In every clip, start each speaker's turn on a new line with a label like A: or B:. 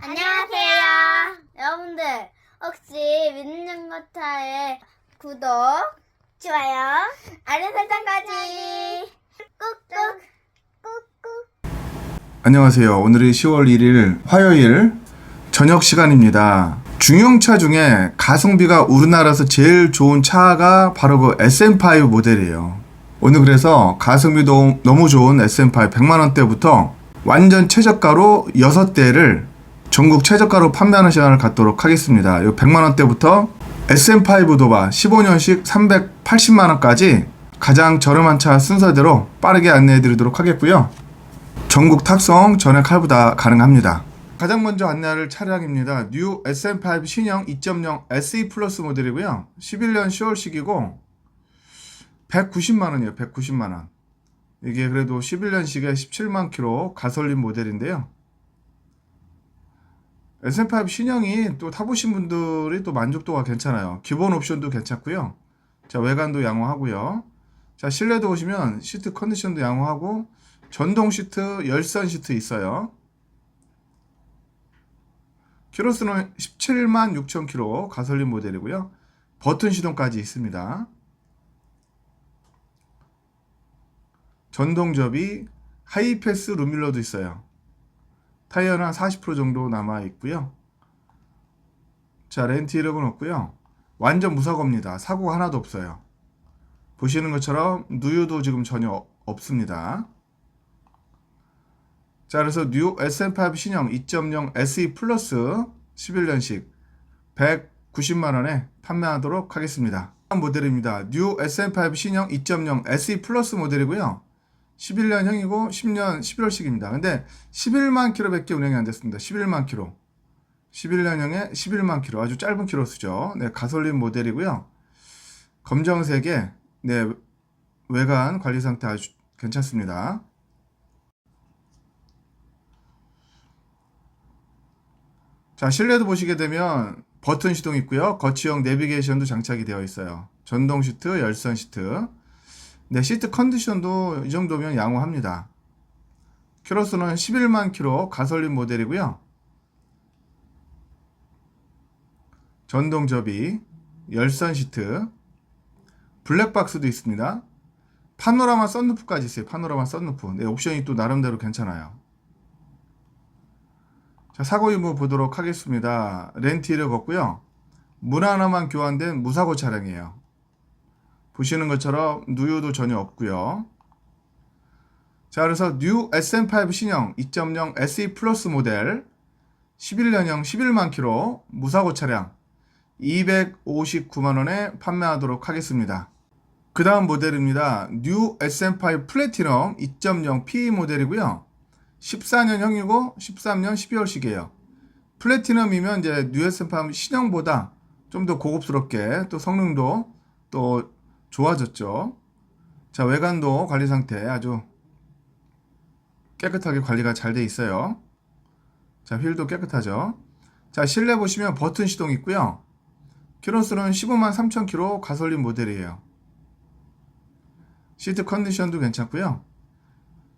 A: 안녕하세요. 여러분들, 혹시 민는거타의 구독, 좋아요, 알림 설정까지 꾹꾹, 꾹꾹.
B: 안녕하세요. 오늘이 10월 1일 화요일 저녁 시간입니다. 중형차 중에 가성비가 우리나라에서 제일 좋은 차가 바로 그 SM5 모델이에요. 오늘 그래서 가성비도 너무 좋은 SM5 100만 원대부터 완전 최저가로 6대를 전국 최저가로 판매하는 시간을 갖도록 하겠습니다. 이 100만 원대부터 SM5 도바 15년식 380만 원까지 가장 저렴한 차 순서대로 빠르게 안내해 드리도록 하겠고요. 전국 탁송 전액 할부 다 가능합니다. 가장 먼저 안내할 차량입니다. 뉴 SM5 신형 2.0 SE 플러스 모델이고요. 11년 10월식이고 190만 원이에요. 190만 원. 이게 그래도 11년식에 17만 킬로 가솔린 모델인데요. SM5 신형이 또 타보신 분들이 또 만족도가 괜찮아요. 기본 옵션도 괜찮고요. 자, 외관도 양호하고요. 자, 실내도 보시면 시트 컨디션도 양호하고 전동 시트, 열선 시트 있어요. 키로수는 17만 6천 킬로 가솔린 모델이고요. 버튼 시동까지 있습니다. 전동 접이 하이패스 룸밀러도 있어요. 타이어는 한 40% 정도 남아 있고요. 자, 렌트 이력은 없고요. 완전 무사고입니다. 사고가 하나도 없어요. 보시는 것처럼 누유도 지금 전혀 없습니다. 자, 그래서 뉴 SM5 신형 2.0 SE 플러스 11년식 190만 원에 판매하도록 하겠습니다. 모델입니다. 뉴 SM5 신형 2.0 SE 플러스 모델이고요. 11년형이고 10년 11월식입니다. 근데 11만 킬로밖에 운행이 안 됐습니다. 11만 킬로. 11년형에 11만 킬로. 아주 짧은 킬로수죠. 네, 가솔린 모델이고요. 검정색에 네, 외관 관리 상태 아주 괜찮습니다. 자, 실내도 보시게 되면 버튼 시동 있고요. 거치형 내비게이션도 장착이 되어 있어요. 전동 시트, 열선 시트. 네, 시트 컨디션도 이 정도면 양호합니다. 키로수는 11만 킬로 가솔린 모델이고요. 전동 접이, 열선 시트, 블랙박스도 있습니다. 파노라마 썬루프까지 있어요. 파노라마 썬루프. 네, 옵션이 또 나름대로 괜찮아요. 자, 사고 유무 보도록 하겠습니다. 이력 없고요. 문 하나만 교환된 무사고 차량이에요. 보시는 것처럼 누유도 전혀 없고요. 자, 그래서 뉴 SM5 신형 2.0 SE 플러스 모델 11년형 11만 킬로 무사고 차량 259만 원에 판매하도록 하겠습니다. 그 다음 모델입니다. 뉴 SM5 플래티넘 2.0 PE 모델이고요. 14년형이고 13년 12월식이에요. 플래티넘이면 이제 뉴 SM5 신형보다 좀 더 고급스럽게 또 성능도 또 좋아졌죠. 자, 외관도 관리 상태 아주 깨끗하게 관리가 잘 돼 있어요. 자, 휠도 깨끗하죠. 자, 실내 보시면 버튼 시동 있고요. 키로수는 15만 3천 킬로 가솔린 모델이에요. 시트 컨디션도 괜찮고요.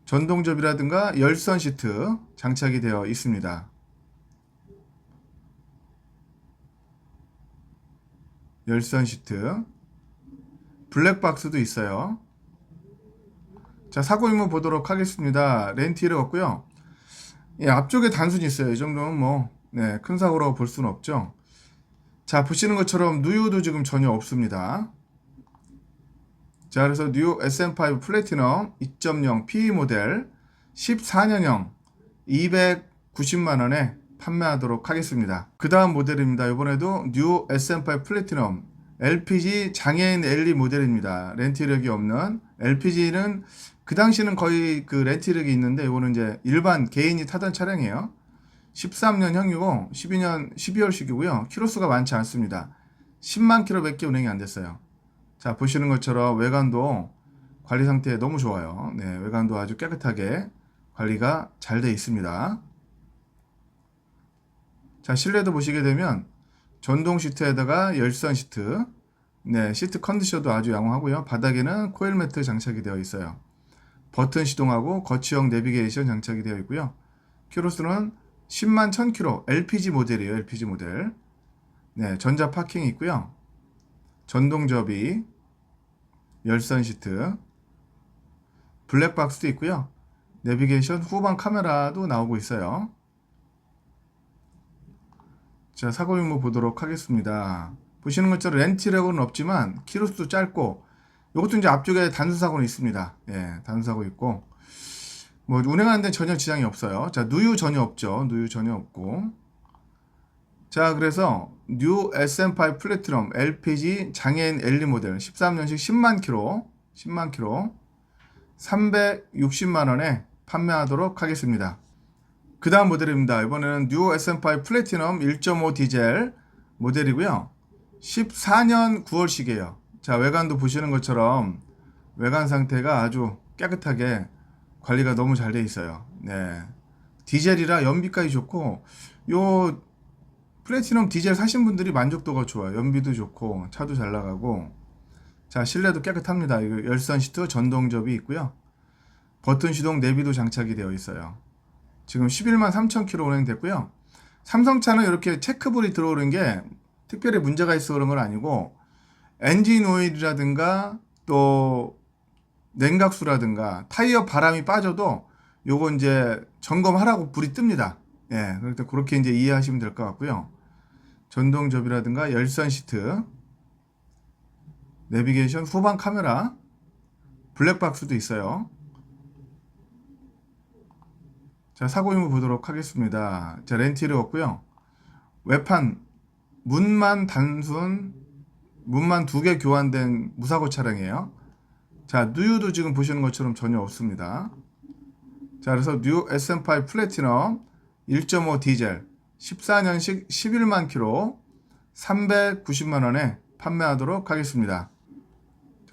B: 전동접이라든가 열선 시트 장착이 되어 있습니다. 열선 시트 블랙박스도 있어요. 자, 사고 임무 보도록 하겠습니다. 렌티를 없고요. 예, 앞쪽에 단순히 있어요. 이 정도면 뭐, 네, 큰 사고라고 볼 수는 없죠. 자, 보시는 것처럼 누유도 지금 전혀 없습니다. 자, 그래서 뉴 SM5 플래티넘 2.0 PE 모델 14년형 290만 원에 판매하도록 하겠습니다. 그 다음 모델입니다. 이번에도 뉴 SM5 플래티넘 LPG 장애인 LE 모델입니다. 렌트력이 없는 LPG는 그 당시는 거의 그 렌트력이 있는데 이거는 이제 일반 개인이 타던 차량이에요. 13년형이고 12년 12월식이고요. 키로수가 많지 않습니다. 10만 킬로밖에 운행이 안 됐어요. 자, 보시는 것처럼 외관도 관리 상태 너무 좋아요. 네, 외관도 아주 깨끗하게 관리가 잘 되어 있습니다. 자, 실내도 보시게 되면 전동 시트에다가 열선 시트, 네, 시트 컨디션도 아주 양호하고요. 바닥에는 코일 매트 장착이 되어 있어요. 버튼 시동하고 거치형 내비게이션 장착이 되어 있고요. 키로수는 10만 1000km LPG 모델이에요. LPG 모델. 네, 전자 파킹이 있고요. 전동 접이, 열선 시트, 블랙박스도 있고요. 내비게이션 후방 카메라도 나오고 있어요. 자, 사고 유무 보도록 하겠습니다. 보시는 것처럼 렌티력은 없지만 키로수도 짧고 이것도 이제 앞쪽에 단수 사고는 있습니다. 예, 단수 사고 있고 뭐 운행하는 데 전혀 지장이 없어요. 자, 누유 전혀 없죠. 누유 전혀 없고. 자, 그래서 뉴 SM5 플래티넘 LPG 장애인 엘리 모델 13년식 10만 킬로, 10만 킬로 360만 원에 판매하도록 하겠습니다. 그 다음 모델입니다. 이번에는 뉴 SM5 플래티넘 1.5 디젤 모델이고요. 14년 9월식이에요. 자, 외관도 보시는 것처럼 외관 상태가 아주 깨끗하게 관리가 너무 잘 돼 있어요. 네. 디젤이라 연비까지 좋고 요 플래티넘 디젤 사신 분들이 만족도가 좋아요. 연비도 좋고 차도 잘 나가고 자, 실내도 깨끗합니다. 열선 시트 전동접이 있고요. 버튼 시동 내비도 장착이 되어 있어요. 지금 11만 3천 킬로 운행됐고요. 삼성차는 이렇게 체크볼이 들어오는 게 특별히 문제가 있어 그런 건 아니고 엔진 오일이라든가 또 냉각수라든가 타이어 바람이 빠져도 요거 이제 점검하라고 불이 뜹니다. 예, 그렇게 그렇게 이제 이해하시면 될 것 같고요. 전동접이라든가 열선 시트, 내비게이션 후방 카메라, 블랙박스도 있어요. 자, 사고 유무 보도록 하겠습니다. 자, 렌티를 없고요. 외판 문만 단순 문만 두 개 교환된 무사고 차량이에요. 자, 누유도 지금 보시는 것처럼 전혀 없습니다. 자, 그래서 뉴 SM5 플래티넘 1.5 디젤 14년식 11만 킬로 390만 원에 판매하도록 하겠습니다.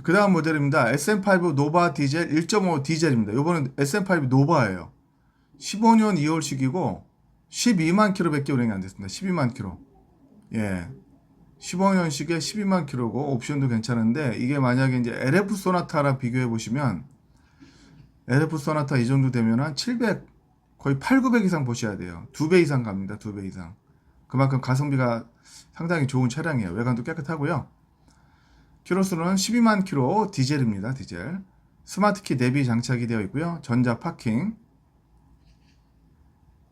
B: 그 다음 모델입니다. SM5 노바 디젤 1.5 디젤입니다. 이번엔 SM5 노바예요. 15년 2월식이고 12만 킬로밖에 운행이 안 됐습니다. 12만 킬로. 예. 15년식에 12만 킬로고 옵션도 괜찮은데 이게 만약에 이제 LF 소나타랑 비교해 보시면 LF 소나타 이 정도 되면 한 700, 거의 8, 900 이상 보셔야 돼요. 두 배 이상 갑니다. 두 배 이상. 그만큼 가성비가 상당히 좋은 차량이에요. 외관도 깨끗하고요. 키로수는 12만 킬로 디젤입니다. 디젤. 스마트키 내비 장착이 되어 있고요. 전자 파킹,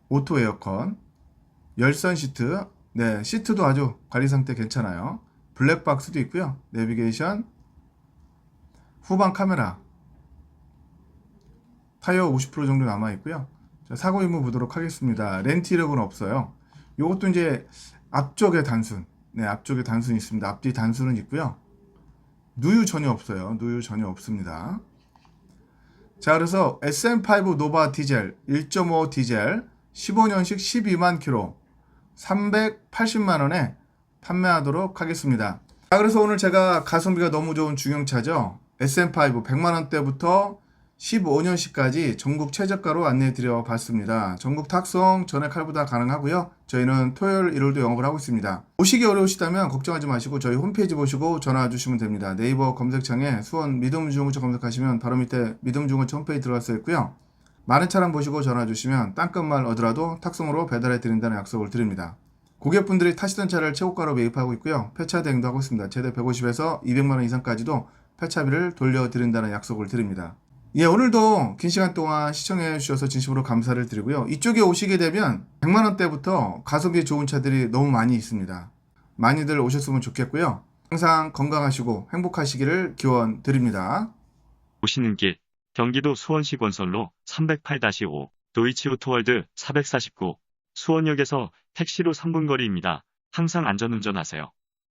B: 오토 에어컨, 열선 시트, 네, 시트도 아주 관리 상태 괜찮아요. 블랙박스도 있고요. 내비게이션, 후방 카메라, 타이어 50% 정도 남아 있고요. 자, 사고 임무 보도록 하겠습니다. 렌트 이력은 없어요. 요것도 이제 앞쪽에 단순, 네, 앞쪽에 단순이 있습니다. 앞뒤 단순은 있고요. 누유 전혀 없어요. 누유 전혀 없습니다. 자, 그래서 SM5 노바 디젤 1.5 디젤 15년식 12만 킬로 380만 원에 판매하도록 하겠습니다. 자, 그래서 오늘 제가 가성비가 너무 좋은 중형차죠. SM5 100만 원대부터 15년식까지 전국 최저가로 안내해 드려 봤습니다. 전국 탁송 전액 할부다 가능하고요. 저희는 토요일 일요일도 영업을 하고 있습니다. 오시기 어려우시다면 걱정하지 마시고 저희 홈페이지 보시고 전화 주시면 됩니다. 네이버 검색창에 수원 믿음중고차 검색하시면 바로 밑에 믿음중고차 홈페이지 들어갈 수 있고요. 많은 차량 보시고 전화 주시면 땅끝말 얻으라도 탁송으로 배달해 드린다는 약속을 드립니다. 고객분들이 타시던 차를 최고가로 매입하고 있고요. 폐차 대행도 하고 있습니다. 최대 150에서 200만 원 이상까지도 폐차비를 돌려드린다는 약속을 드립니다. 예, 오늘도 긴 시간 동안 시청해 주셔서 진심으로 감사를 드리고요. 이쪽에 오시게 되면 100만 원대부터 가성비 좋은 차들이 너무 많이 있습니다. 많이들 오셨으면 좋겠고요. 항상 건강하시고 행복하시기를 기원 드립니다.
C: 오시는 길 경기도 수원시 건설로 308-5 도이치오토월드 449 수원역에서 택시로 3분 거리입니다. 항상 안전운전하세요.